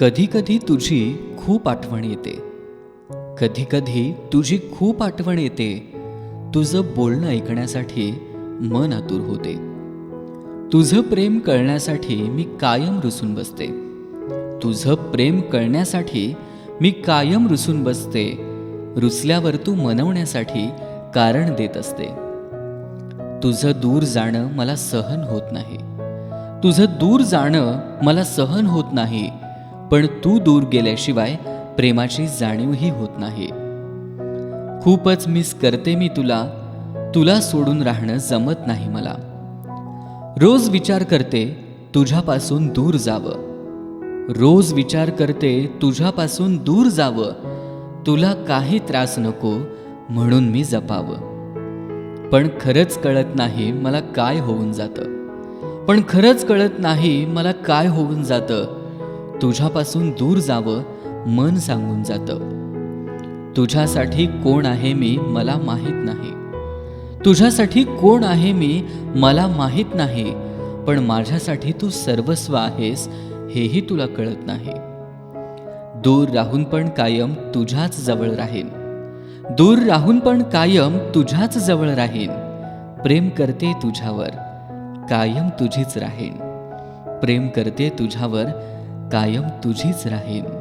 कधीकधी तुझी खूप आठवण येते. कधीकधी तुझी खूप आठवण येते तुझं बोलणं ऐकण्यासाठी मन आतुर होते. तुझं प्रेम कळण्यासाठी मी कायम रुसून बसते. तुझं प्रेम कळण्यासाठी मी कायम रुसून बसते रुसल्यावर तू मनवण्यासाठी कारण देत असते. तुझं दूर जाणं मला सहन होत नाही. तुझं दूर जाणं मला सहन होत नाही. पण तू दूर गेल्याशिवाय प्रेमाची जाणीवही होत नाही. खूपच मिस करते मी तुला. तुला सोडून राहणं जमत नाही मला. रोज विचार करते तुझ्यापासून दूर जावं. रोज विचार करते तुझ्यापासून दूर जावं. तुला काही त्रास नको म्हणून मी जपावं. पण खरंच कळत नाही मला काय होऊन जातं. पण खरंच कळत नाही मला काय होऊन जातं. तुझ्यापासून दूर जावं मन सांगून जातं. तुझ्यासाठी कोण आहे मी मला माहीत नाही. तुझ्यासाठी कोण आहे मी मला माहीत नाही. पण माझ्यासाठी तू सर्वस्व आहेस हेही तुला कळत नाही. दूर राहून पण कायम तुझ्याच जवळ राहीन. दूर राहून पण कायम तुझ्याच जवळ राहीन. प्रेम करते तुझ्यावर कायम तुझीच राहीन. प्रेम करते तुझ्यावर कायम तुझीच राहीन.